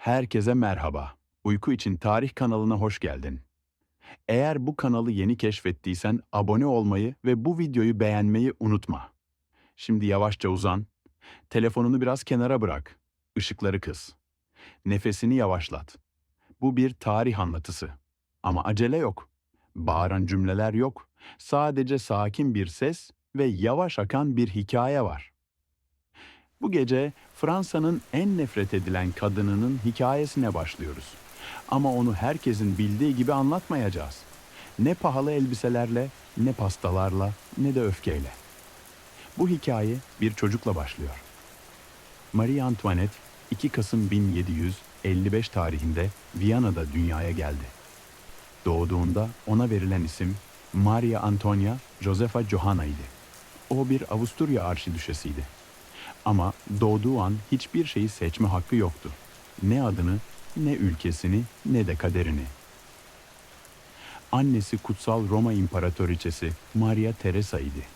Herkese merhaba. Uyku için Tarih kanalına hoş geldin. Eğer bu kanalı yeni keşfettiysen abone olmayı ve bu videoyu beğenmeyi unutma. Şimdi yavaşça uzan. Telefonunu biraz kenara bırak. Işıkları kıs. Nefesini yavaşlat. Bu bir tarih anlatısı. Ama acele yok. Bağıran cümleler yok. Sadece sakin bir ses ve yavaş akan bir hikaye var. Bu gece Fransa'nın en nefret edilen kadınının hikayesine başlıyoruz. Ama onu herkesin bildiği gibi anlatmayacağız. Ne pahalı elbiselerle, ne pastalarla, ne de öfkeyle. Bu hikaye bir çocukla başlıyor. Marie Antoinette 2 Kasım 1755 tarihinde Viyana'da dünyaya geldi. Doğduğunda ona verilen isim Maria Antonia Josefa Johanna idi. O bir Avusturya arşidüşesiydi. Ama doğduğu an hiçbir şeyi seçme hakkı yoktu. Ne adını, ne ülkesini, ne de kaderini. Annesi Kutsal Roma İmparatoriçesi Maria Teresa idi.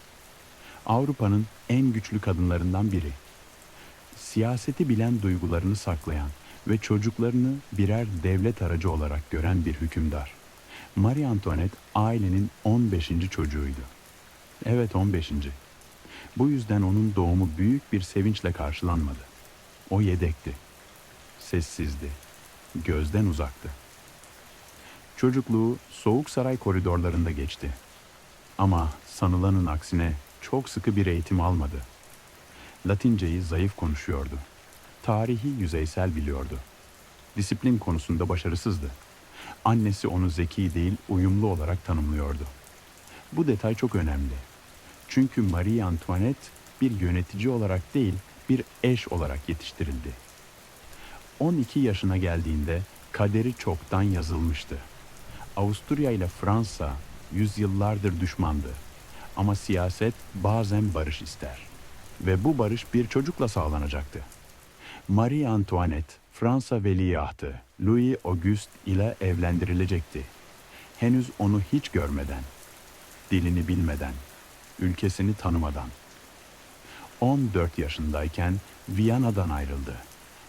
Avrupa'nın en güçlü kadınlarından biri. Siyaseti bilen duygularını saklayan ve çocuklarını birer devlet aracı olarak gören bir hükümdar. Marie Antoinette ailenin 15. çocuğuydu. Evet 15. Bu yüzden onun doğumu büyük bir sevinçle karşılanmadı. O yedekti. Sessizdi. Gözden uzaktı. Çocukluğu soğuk saray koridorlarında geçti. Ama sanılanın aksine çok sıkı bir eğitim almadı. Latinceyi zayıf konuşuyordu. Tarihi yüzeysel biliyordu. Disiplin konusunda başarısızdı. Annesi onu zeki değil, uyumlu olarak tanımlıyordu. Bu detay çok önemli. Çünkü Marie Antoinette bir yönetici olarak değil, bir eş olarak yetiştirildi. 12 yaşına geldiğinde kaderi çoktan yazılmıştı. Avusturya ile Fransa yüzyıllardır düşmandı. Ama siyaset bazen barış ister. Ve bu barış bir çocukla sağlanacaktı. Marie Antoinette, Fransa veliahtı Louis Auguste ile evlendirilecekti. Henüz onu hiç görmeden, dilini bilmeden, ülkesini tanımadan. 14 yaşındayken Viyana'dan ayrıldı.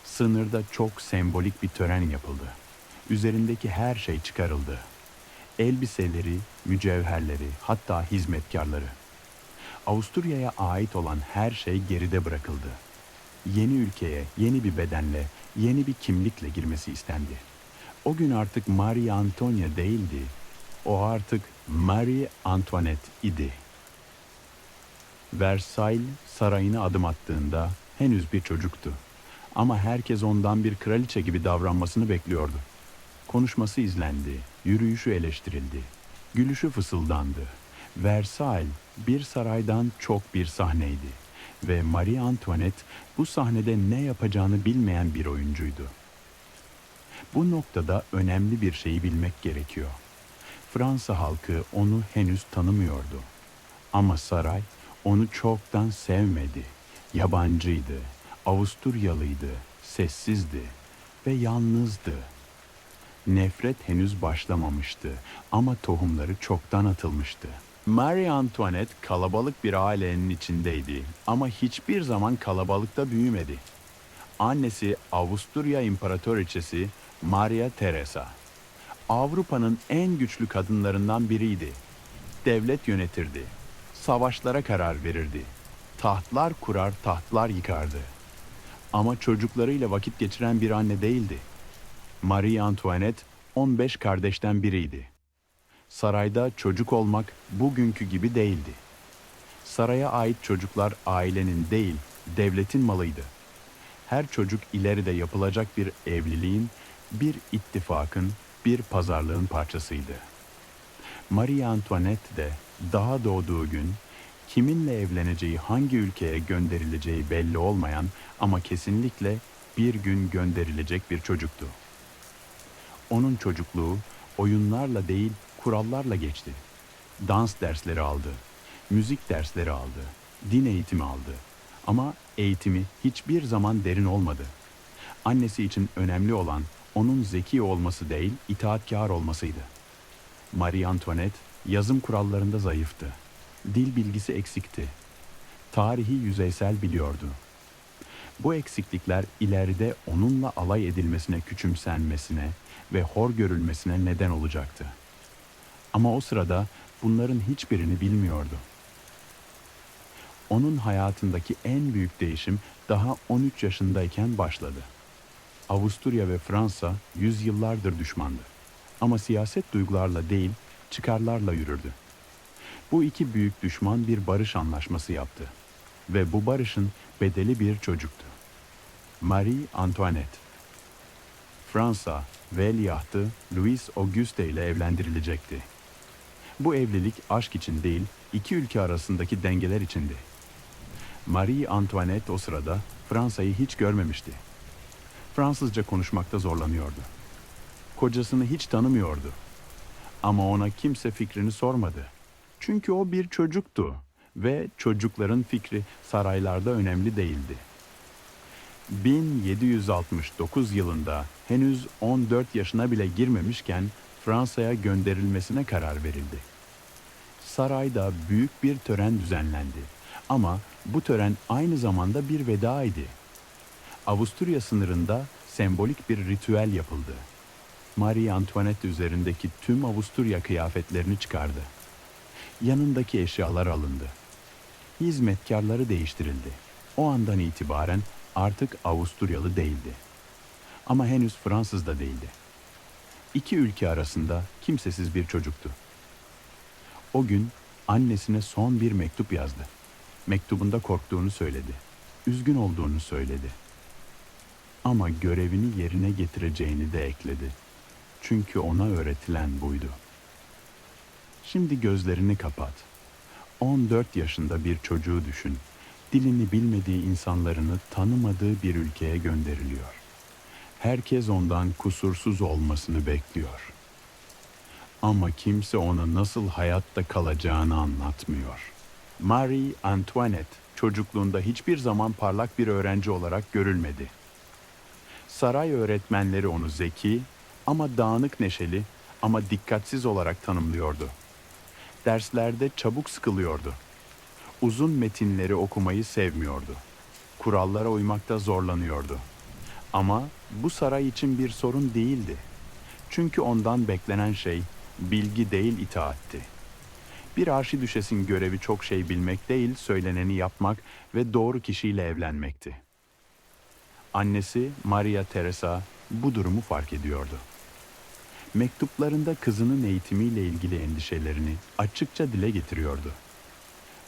Sınırda çok sembolik bir tören yapıldı. Üzerindeki her şey çıkarıldı. Elbiseleri, mücevherleri, hatta hizmetkarları. Avusturya'ya ait olan her şey geride bırakıldı. Yeni ülkeye, yeni bir bedenle, yeni bir kimlikle girmesi istendi. O gün artık Marie Antonia değildi. O artık Marie Antoinette idi. Versailles sarayına adım attığında henüz bir çocuktu. Ama herkes ondan bir kraliçe gibi davranmasını bekliyordu. Konuşması izlendi, yürüyüşü eleştirildi, gülüşü fısıldandı. Versailles bir saraydan çok bir sahneydi ve Marie Antoinette bu sahnede ne yapacağını bilmeyen bir oyuncuydu. Bu noktada önemli bir şeyi bilmek gerekiyor. Fransa halkı onu henüz tanımıyordu. Ama saray onu çoktan sevmedi. Yabancıydı, Avusturyalıydı, sessizdi ve yalnızdı. Nefret henüz başlamamıştı ama tohumları çoktan atılmıştı. Marie Antoinette kalabalık bir ailenin içindeydi ama hiçbir zaman kalabalıkta büyümedi. Annesi Avusturya İmparatoriçesi Maria Teresa. Avrupa'nın en güçlü kadınlarından biriydi. Devlet yönetirdi. Savaşlara karar verirdi. Tahtlar kurar, tahtlar yıkardı. Ama çocuklarıyla vakit geçiren bir anne değildi. Marie Antoinette 15 kardeşten biriydi. Sarayda çocuk olmak bugünkü gibi değildi. Saraya ait çocuklar ailenin değil, devletin malıydı. Her çocuk ileride yapılacak bir evliliğin, bir ittifakın, bir pazarlığın parçasıydı. Marie Antoinette de daha doğduğu gün kiminle evleneceği, hangi ülkeye gönderileceği belli olmayan ama kesinlikle bir gün gönderilecek bir çocuktu. Onun çocukluğu oyunlarla değil, kurallarla geçti. Dans dersleri aldı, müzik dersleri aldı, din eğitimi aldı. Ama eğitimi hiçbir zaman derin olmadı. Annesi için önemli olan onun zeki olması değil, itaatkar olmasıydı. Marie Antoinette yazım kurallarında zayıftı. Dil bilgisi eksikti. Tarihi yüzeysel biliyordu. Bu eksiklikler ileride onunla alay edilmesine, küçümsenmesine ve hor görülmesine neden olacaktı. Ama o sırada bunların hiçbirini bilmiyordu. Onun hayatındaki en büyük değişim daha 13 yaşındayken başladı. Avusturya ve Fransa yüzyıllardır düşmandı. Ama siyaset duygularla değil, çıkarlarla yürürdü. Bu iki büyük düşman bir barış anlaşması yaptı. Ve bu barışın bedeli bir çocuktu. Marie Antoinette. Fransa veliahtı Louis Auguste ile evlendirilecekti. Bu evlilik aşk için değil, iki ülke arasındaki dengeler içindi. Marie Antoinette o sırada Fransa'yı hiç görmemişti. Fransızca konuşmakta zorlanıyordu. Kocasını hiç tanımıyordu. Ama ona kimse fikrini sormadı. Çünkü o bir çocuktu ve çocukların fikri saraylarda önemli değildi. 1769 yılında henüz 14 yaşına bile girmemişken Fransa'ya gönderilmesine karar verildi. Sarayda büyük bir tören düzenlendi ama bu tören aynı zamanda bir vedaydı. Avusturya sınırında sembolik bir ritüel yapıldı. Marie Antoinette üzerindeki tüm Avusturya kıyafetlerini çıkardı. Yanındaki eşyalar alındı. Hizmetkarları değiştirildi. O andan itibaren artık Avusturyalı değildi. Ama henüz Fransız da değildi. İki ülke arasında kimsesiz bir çocuktu. O gün annesine son bir mektup yazdı. Mektubunda korktuğunu söyledi. Üzgün olduğunu söyledi. Ama görevini yerine getireceğini de ekledi. Çünkü ona öğretilen buydu. Şimdi gözlerini kapat. 14 yaşında bir çocuğu düşün. Dilini bilmediği insanlarını tanımadığı bir ülkeye gönderiliyor. Herkes ondan kusursuz olmasını bekliyor. Ama kimse ona nasıl hayatta kalacağını anlatmıyor. Marie Antoinette çocukluğunda hiçbir zaman parlak bir öğrenci olarak görülmedi. Saray öğretmenleri onu zeki ama dağınık neşeli ama dikkatsiz olarak tanımlıyordu. Derslerde çabuk sıkılıyordu. Uzun metinleri okumayı sevmiyordu. Kurallara uymakta zorlanıyordu. Ama bu saray için bir sorun değildi. Çünkü ondan beklenen şey bilgi değil itaatti. Bir arşidüşesin görevi çok şey bilmek değil, söyleneni yapmak ve doğru kişiyle evlenmekti. Annesi Maria Teresa bu durumu fark ediyordu. Mektuplarında kızının eğitimiyle ilgili endişelerini açıkça dile getiriyordu.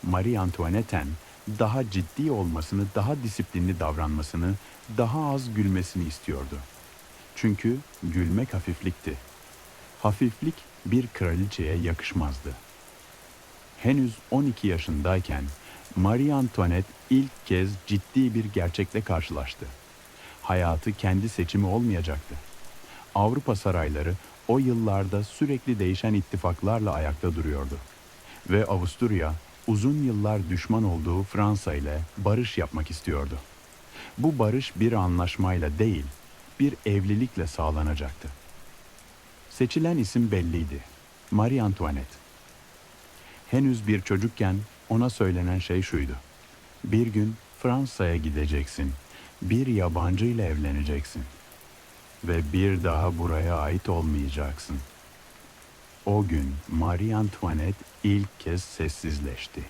Marie Antoinette'en daha ciddi olmasını, daha disiplinli davranmasını, daha az gülmesini istiyordu. Çünkü gülmek hafiflikti. Hafiflik bir kraliçeye yakışmazdı. Henüz 12 yaşındayken Marie Antoinette ilk kez ciddi bir gerçekle karşılaştı. Hayatı kendi seçimi olmayacaktı. Avrupa sarayları o yıllarda sürekli değişen ittifaklarla ayakta duruyordu. Ve Avusturya uzun yıllar düşman olduğu Fransa ile barış yapmak istiyordu. Bu barış bir anlaşmayla değil, bir evlilikle sağlanacaktı. Seçilen isim belliydi. Marie Antoinette. Henüz bir çocukken ona söylenen şey şuydu. Bir gün Fransa'ya gideceksin. Bir yabancı ile evleneceksin. Ve bir daha buraya ait olmayacaksın. O gün Marie Antoinette ilk kez sessizleşti.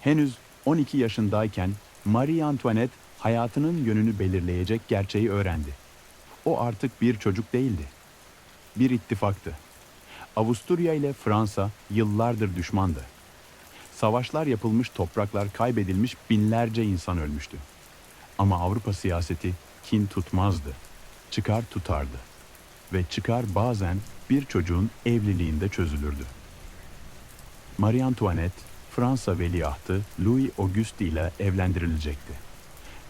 Henüz 12 yaşındayken Marie Antoinette hayatının yönünü belirleyecek gerçeği öğrendi. O artık bir çocuk değildi. Bir ittifaktı. Avusturya ile Fransa yıllardır düşmandı. Savaşlar yapılmış, topraklar kaybedilmiş, binlerce insan ölmüştü. Ama Avrupa siyaseti kin tutmazdı. Çıkar tutardı. Ve çıkar bazen bir çocuğun evliliğinde çözülürdü. Marie Antoinette, Fransa veliahtı Louis Auguste ile evlendirilecekti.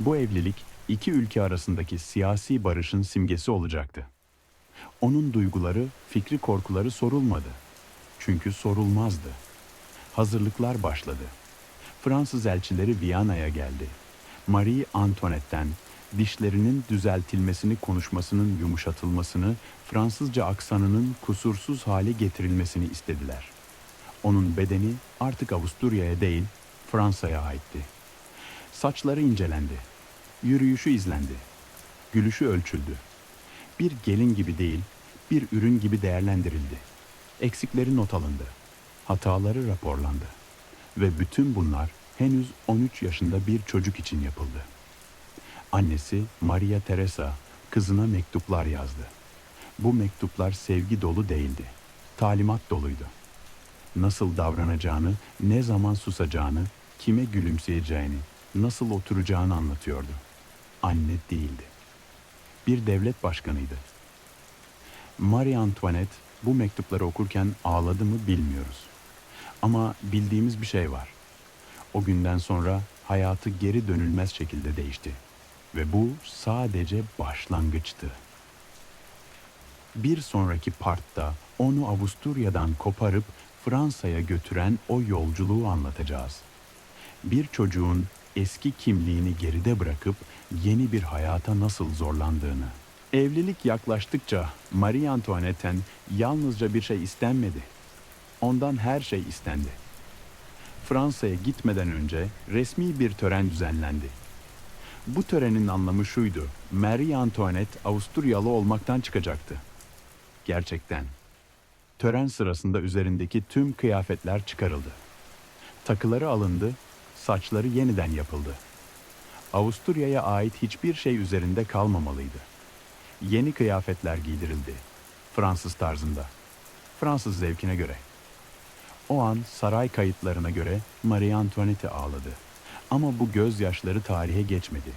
Bu evlilik iki ülke arasındaki siyasi barışın simgesi olacaktı. Onun duyguları, fikri korkuları sorulmadı. Çünkü sorulmazdı. Hazırlıklar başladı. Fransız elçileri Viyana'ya geldi. Marie Antoinette'ten dişlerinin düzeltilmesini, konuşmasının yumuşatılmasını, Fransızca aksanının kusursuz hale getirilmesini istediler. Onun bedeni artık Avusturya'ya değil, Fransa'ya aitti. Saçları incelendi. Yürüyüşü izlendi. Gülüşü ölçüldü. Bir gelin gibi değil, bir ürün gibi değerlendirildi. Eksikleri not alındı. Hataları raporlandı. Ve bütün bunlar henüz 13 yaşında bir çocuk için yapıldı. Annesi Maria Teresa kızına mektuplar yazdı. Bu mektuplar sevgi dolu değildi. Talimat doluydu. Nasıl davranacağını, ne zaman susacağını, kime gülümseyeceğini, nasıl oturacağını anlatıyordu. Anne değildi. Bir devlet başkanıydı. Marie Antoinette bu mektupları okurken ağladı mı bilmiyoruz. Ama bildiğimiz bir şey var. O günden sonra hayatı geri dönülmez şekilde değişti. Ve bu sadece başlangıçtı. Bir sonraki partta onu Avusturya'dan koparıp Fransa'ya götüren o yolculuğu anlatacağız. Bir çocuğun eski kimliğini geride bırakıp yeni bir hayata nasıl zorlandığını. Evlilik yaklaştıkça Marie Antoinette'ten yalnızca bir şey istenmedi. Ondan her şey istendi. Fransa'ya gitmeden önce resmi bir tören düzenlendi. Bu törenin anlamı şuydu. Marie Antoinette Avusturyalı olmaktan çıkacaktı. Gerçekten. Tören sırasında üzerindeki tüm kıyafetler çıkarıldı. Takıları alındı, saçları yeniden yapıldı. Avusturya'ya ait hiçbir şey üzerinde kalmamalıydı. Yeni kıyafetler giydirildi. Fransız tarzında. Fransız zevkine göre. O an saray kayıtlarına göre Marie Antoinette ağladı. Ama bu gözyaşları tarihe geçmedi.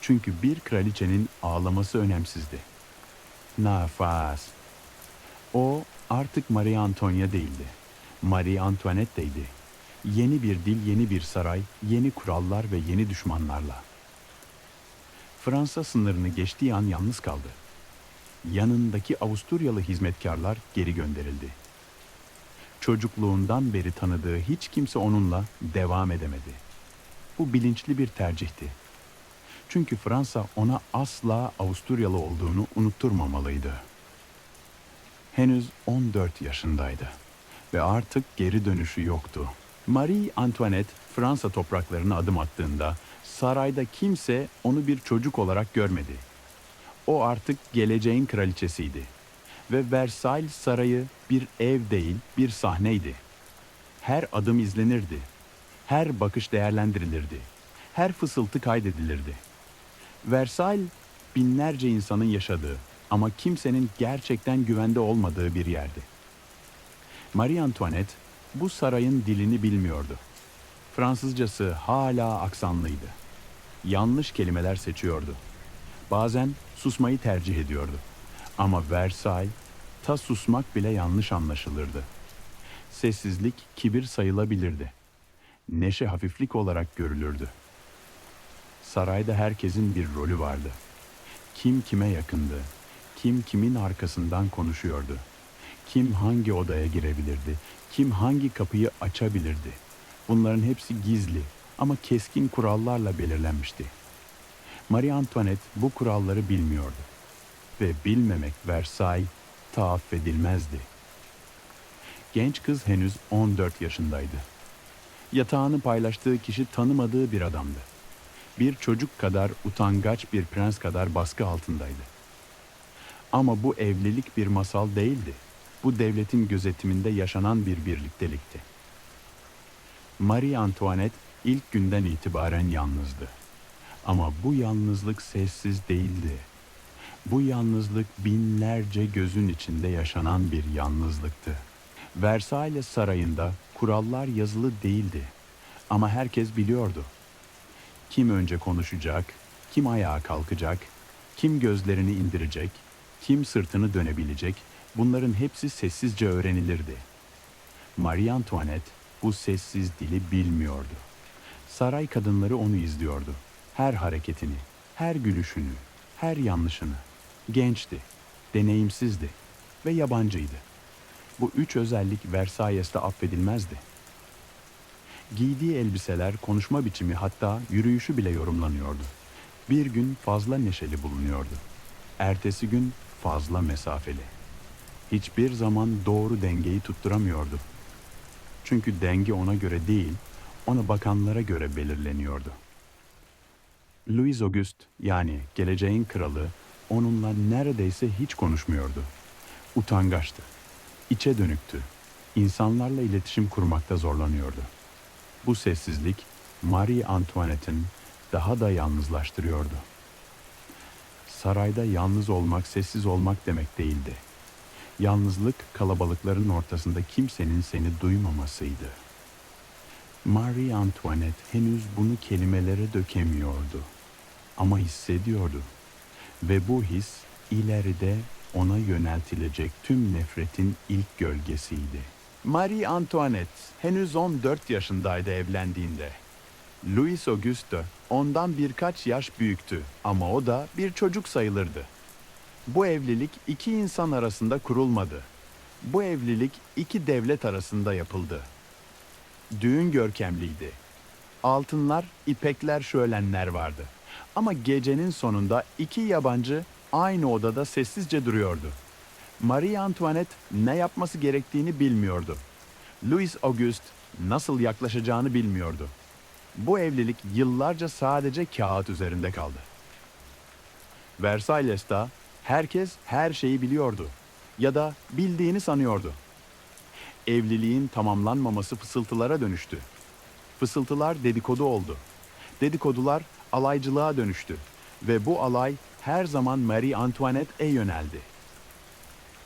Çünkü bir kraliçenin ağlaması önemsizdi. Nafas. O artık Marie Antonia değildi. Marie Antoinette'ydi. Yeni bir dil, yeni bir saray, yeni kurallar ve yeni düşmanlarla. Fransa sınırını geçtiği an yalnız kaldı. Yanındaki Avusturyalı hizmetkarlar geri gönderildi. Çocukluğundan beri tanıdığı hiç kimse onunla devam edemedi. Bu bilinçli bir tercihti. Çünkü Fransa ona asla Avusturyalı olduğunu unutturmamalıydı. Henüz 14 yaşındaydı ve artık geri dönüşü yoktu. Marie Antoinette Fransa topraklarına adım attığında sarayda kimse onu bir çocuk olarak görmedi. O artık geleceğin kraliçesiydi ve Versailles sarayı bir ev değil bir sahneydi. Her adım izlenirdi. Her bakış değerlendirilirdi. Her fısıltı kaydedilirdi. Versailles binlerce insanın yaşadığı ama kimsenin gerçekten güvende olmadığı bir yerdi. Marie Antoinette bu sarayın dilini bilmiyordu. Fransızcası hala aksanlıydı. Yanlış kelimeler seçiyordu. Bazen susmayı tercih ediyordu. Ama Versailles ta susmak bile yanlış anlaşılırdı. Sessizlik kibir sayılabilirdi. Neşe hafiflik olarak görülürdü. Sarayda herkesin bir rolü vardı. Kim kime yakındı, kim kimin arkasından konuşuyordu. Kim hangi odaya girebilirdi, kim hangi kapıyı açabilirdi. Bunların hepsi gizli ama keskin kurallarla belirlenmişti. Marie Antoinette bu kuralları bilmiyordu ve bilmemek Versailles taaffedilmezdi. Genç kız henüz 14 yaşındaydı. Yatağını paylaştığı kişi tanımadığı bir adamdı. Bir çocuk kadar utangaç bir prens kadar baskı altındaydı. Ama bu evlilik bir masal değildi. Bu devletin gözetiminde yaşanan bir birliktelikti. Marie Antoinette ilk günden itibaren yalnızdı. Ama bu yalnızlık sessiz değildi. Bu yalnızlık binlerce gözün içinde yaşanan bir yalnızlıktı. Versailles sarayında kurallar yazılı değildi. Ama herkes biliyordu. Kim önce konuşacak, kim ayağa kalkacak, kim gözlerini indirecek, kim sırtını dönebilecek, bunların hepsi sessizce öğrenilirdi. Marie Antoinette bu sessiz dili bilmiyordu. Saray kadınları onu izliyordu. Her hareketini, her gülüşünü, her yanlışını. Gençti, deneyimsizdi ve yabancıydı. Bu üç özellik Versailles'te affedilmezdi. Giydiği elbiseler, konuşma biçimi hatta yürüyüşü bile yorumlanıyordu. Bir gün fazla neşeli bulunuyordu. Ertesi gün fazla mesafeli. Hiçbir zaman doğru dengeyi tutturamıyordu. Çünkü denge ona göre değil, ona bakanlara göre belirleniyordu. Louis Auguste yani geleceğin kralı onunla neredeyse hiç konuşmuyordu. Utangaçtı. İçe dönüktü. İnsanlarla iletişim kurmakta zorlanıyordu. Bu sessizlik Marie Antoinette'in daha da yalnızlaştırıyordu. Sarayda yalnız olmak, sessiz olmak demek değildi. Yalnızlık kalabalıkların ortasında kimsenin seni duymamasıydı. Marie Antoinette henüz bunu kelimelere dökemiyordu. Ama hissediyordu. Ve bu his ileride ona yöneltilecek tüm nefretin ilk gölgesiydi. Marie Antoinette henüz 14 yaşındaydı evlendiğinde. Louis Auguste ondan birkaç yaş büyüktü ama o da bir çocuk sayılırdı. Bu evlilik iki insan arasında kurulmadı. Bu evlilik iki devlet arasında yapıldı. Düğün görkemliydi. Altınlar, ipekler, şölenler vardı. Ama gecenin sonunda iki yabancı aynı odada sessizce duruyordu. Marie Antoinette ne yapması gerektiğini bilmiyordu. Louis Auguste nasıl yaklaşacağını bilmiyordu. Bu evlilik yıllarca sadece kağıt üzerinde kaldı. Versailles'ta herkes her şeyi biliyordu ya da bildiğini sanıyordu. Evliliğin tamamlanmaması fısıltılara dönüştü. Fısıltılar dedikodu oldu. Dedikodular alaycılığa dönüştü ve bu alay her zaman Marie Antoinette'e yöneldi.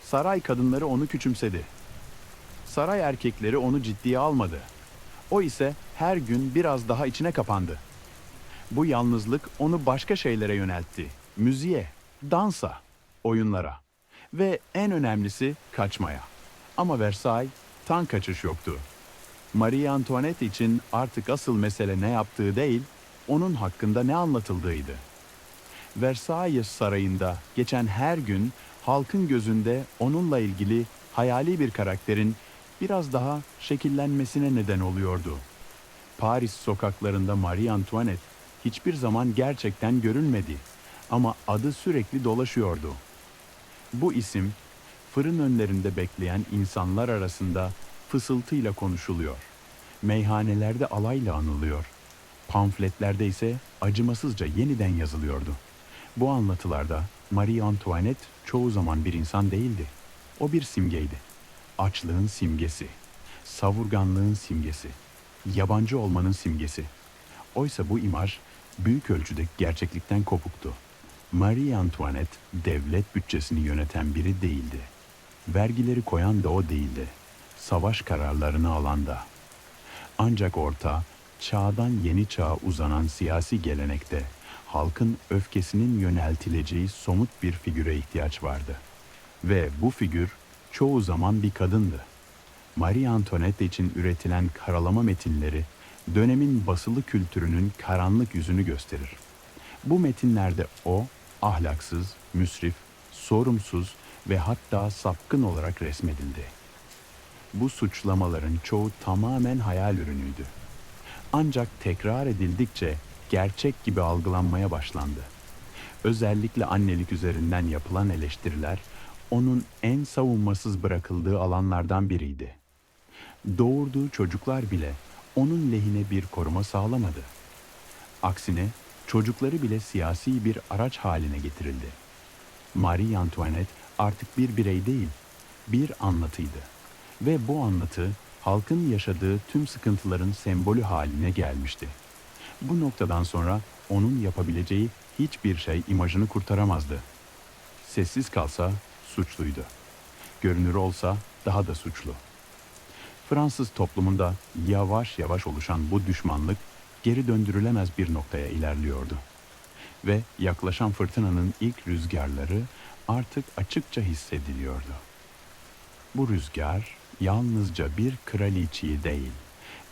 Saray kadınları onu küçümsedi. Saray erkekleri onu ciddiye almadı. O ise her gün biraz daha içine kapandı. Bu yalnızlık onu başka şeylere yöneltti. Müziğe, dansa, oyunlara ve en önemlisi kaçmaya. Ama Versailles tan kaçış yoktu. Marie Antoinette için artık asıl mesele ne yaptığı değil, onun hakkında ne anlatıldığıydı. Versailles sarayında geçen her gün halkın gözünde onunla ilgili hayali bir karakterin biraz daha şekillenmesine neden oluyordu. Paris sokaklarında Marie Antoinette hiçbir zaman gerçekten görülmedi ama adı sürekli dolaşıyordu. Bu isim fırın önlerinde bekleyen insanlar arasında fısıltıyla konuşuluyor. Meyhanelerde alayla anılıyor. Pamfletlerde ise acımasızca yeniden yazılıyordu. Bu anlatılarda Marie Antoinette çoğu zaman bir insan değildi. O bir simgeydi. Açlığın simgesi, savurganlığın simgesi, yabancı olmanın simgesi. Oysa bu imaj büyük ölçüde gerçeklikten kopuktu. Marie Antoinette devlet bütçesini yöneten biri değildi. Vergileri koyan da o değildi. Savaş kararlarını alan da. Ancak orta, çağdan yeni çağa uzanan siyasi gelenekte halkın öfkesinin yöneltileceği somut bir figüre ihtiyaç vardı. Ve bu figür çoğu zaman bir kadındı. Marie Antoinette için üretilen karalama metinleri dönemin basılı kültürünün karanlık yüzünü gösterir. Bu metinlerde o ahlaksız, müsrif, sorumsuz ve hatta sapkın olarak resmedildi. Bu suçlamaların çoğu tamamen hayal ürünüydü. Ancak tekrar edildikçe gerçek gibi algılanmaya başlandı. Özellikle annelik üzerinden yapılan eleştiriler onun en savunmasız bırakıldığı alanlardan biriydi. Doğurduğu çocuklar bile onun lehine bir koruma sağlamadı. Aksine çocukları bile siyasi bir araç haline getirildi. Marie Antoinette artık bir birey değil, bir anlatıydı. Ve bu anlatı halkın yaşadığı tüm sıkıntıların sembolü haline gelmişti. Bu noktadan sonra onun yapabileceği hiçbir şey imajını kurtaramazdı. Sessiz kalsa suçluydu. Görünür olsa daha da suçlu. Fransız toplumunda yavaş yavaş oluşan bu düşmanlık geri döndürülemez bir noktaya ilerliyordu. Ve yaklaşan fırtınanın ilk rüzgarları artık açıkça hissediliyordu. Bu rüzgar yalnızca bir kraliçeyi değil,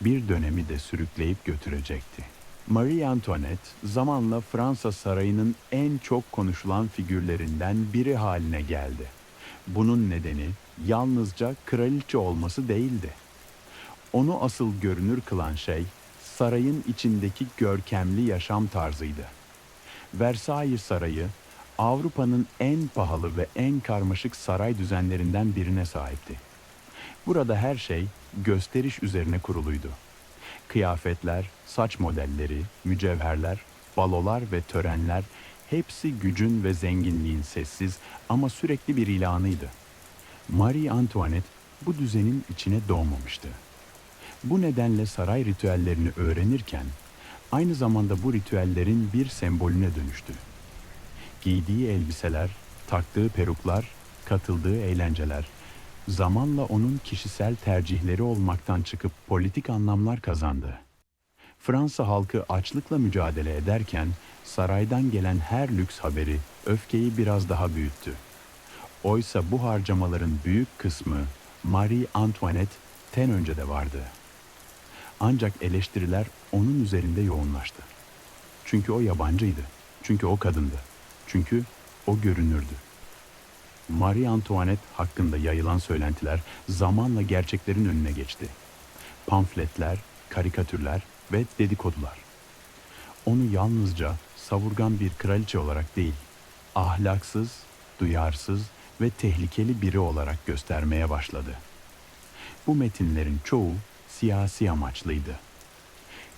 bir dönemi de sürükleyip götürecekti. Marie Antoinette zamanla Fransa sarayının en çok konuşulan figürlerinden biri haline geldi. Bunun nedeni yalnızca kraliçe olması değildi. Onu asıl görünür kılan şey sarayın içindeki görkemli yaşam tarzıydı. Versailles Sarayı Avrupa'nın en pahalı ve en karmaşık saray düzenlerinden birine sahipti. Burada her şey gösteriş üzerine kuruluydu. Kıyafetler, saç modelleri, mücevherler, balolar ve törenler hepsi gücün ve zenginliğin sessiz ama sürekli bir ilanıydı. Marie Antoinette bu düzenin içine doğmamıştı. Bu nedenle saray ritüellerini öğrenirken aynı zamanda bu ritüellerin bir sembolüne dönüştü. Giydiği elbiseler, taktığı peruklar, katıldığı eğlenceler zamanla onun kişisel tercihleri olmaktan çıkıp politik anlamlar kazandı. Fransa halkı açlıkla mücadele ederken saraydan gelen her lüks haberi öfkeyi biraz daha büyüttü. Oysa bu harcamaların büyük kısmı Marie Antoinette'ten önce de vardı. Ancak eleştiriler onun üzerinde yoğunlaştı. Çünkü o yabancıydı. Çünkü o kadındı. Çünkü o görünürdü. Marie Antoinette hakkında yayılan söylentiler zamanla gerçeklerin önüne geçti. Pamfletler, karikatürler ve dedikodular. Onu yalnızca savurgan bir kraliçe olarak değil, ahlaksız, duyarsız ve tehlikeli biri olarak göstermeye başladı. Bu metinlerin çoğu siyasi amaçlıydı.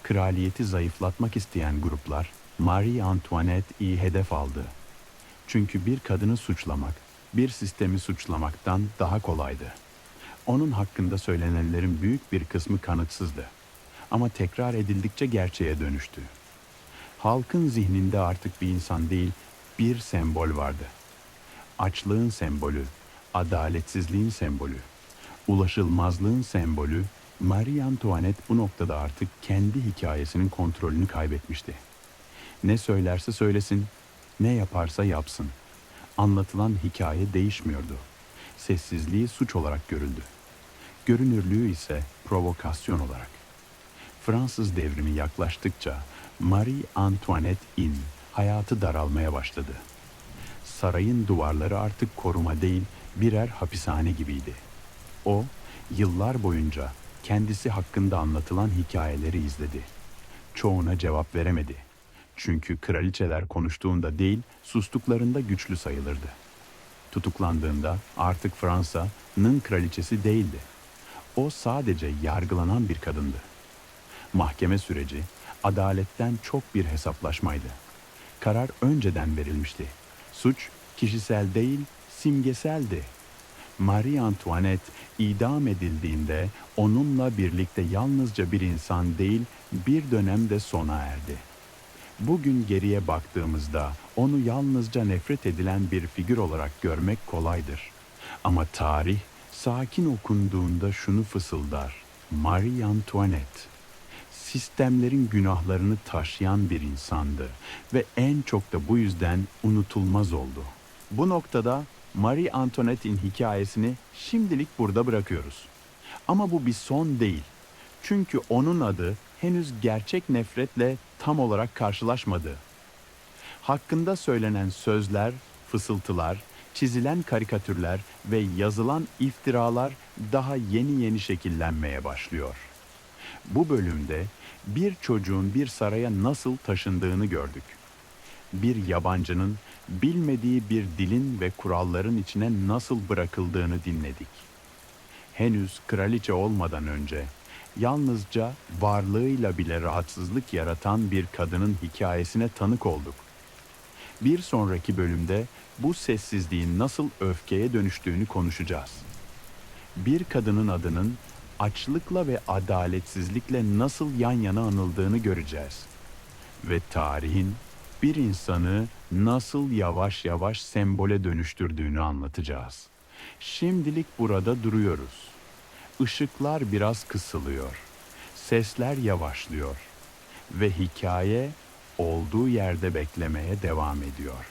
Kraliyeti zayıflatmak isteyen gruplar Marie Antoinette'i hedef aldı. Çünkü bir kadını suçlamak, bir sistemi suçlamaktan daha kolaydı. Onun hakkında söylenenlerin büyük bir kısmı kanıtsızdı. Ama tekrar edildikçe gerçeğe dönüştü. Halkın zihninde artık bir insan değil, bir sembol vardı. Açlığın sembolü, adaletsizliğin sembolü, ulaşılmazlığın sembolü, Marie Antoinette bu noktada artık kendi hikayesinin kontrolünü kaybetmişti. Ne söylerse söylesin, ne yaparsa yapsın. Anlatılan hikaye değişmiyordu. Sessizliği suç olarak görüldü. Görünürlüğü ise provokasyon olarak. Fransız devrimi yaklaştıkça Marie Antoinette'in hayatı daralmaya başladı. Sarayın duvarları artık koruma değil, birer hapishane gibiydi. O, yıllar boyunca kendisi hakkında anlatılan hikayeleri izledi. Çoğuna cevap veremedi. Çünkü kraliçeler konuştuğunda değil, sustuklarında güçlü sayılırdı. Tutuklandığında artık Fransa'nın kraliçesi değildi. O sadece yargılanan bir kadındı. Mahkeme süreci adaletten çok bir hesaplaşmaydı. Karar önceden verilmişti. Suç kişisel değil, simgeseldi. Marie Antoinette idam edildiğinde onunla birlikte yalnızca bir insan değil, bir dönemde sona erdi. Bugün geriye baktığımızda onu yalnızca nefret edilen bir figür olarak görmek kolaydır. Ama tarih sakin okunduğunda şunu fısıldar. Marie Antoinette sistemlerin günahlarını taşıyan bir insandı ve en çok da bu yüzden unutulmaz oldu. Bu noktada Marie Antoinette'in hikayesini şimdilik burada bırakıyoruz. Ama bu bir son değil. Çünkü onun adı henüz gerçek nefretle tam olarak karşılaşmadı. Hakkında söylenen sözler, fısıltılar, çizilen karikatürler ve yazılan iftiralar daha yeni yeni şekillenmeye başlıyor. Bu bölümde bir çocuğun bir saraya nasıl taşındığını gördük. Bir yabancının bilmediği bir dilin ve kuralların içine nasıl bırakıldığını dinledik. Henüz kraliçe olmadan önce yalnızca varlığıyla bile rahatsızlık yaratan bir kadının hikayesine tanık olduk. Bir sonraki bölümde bu sessizliğin nasıl öfkeye dönüştüğünü konuşacağız. Bir kadının adının açlıkla ve adaletsizlikle nasıl yan yana anıldığını göreceğiz. Ve tarihin bir insanı nasıl yavaş yavaş sembole dönüştürdüğünü anlatacağız. Şimdilik burada duruyoruz. Işıklar biraz kısılıyor. Sesler yavaşlıyor ve hikaye olduğu yerde beklemeye devam ediyor.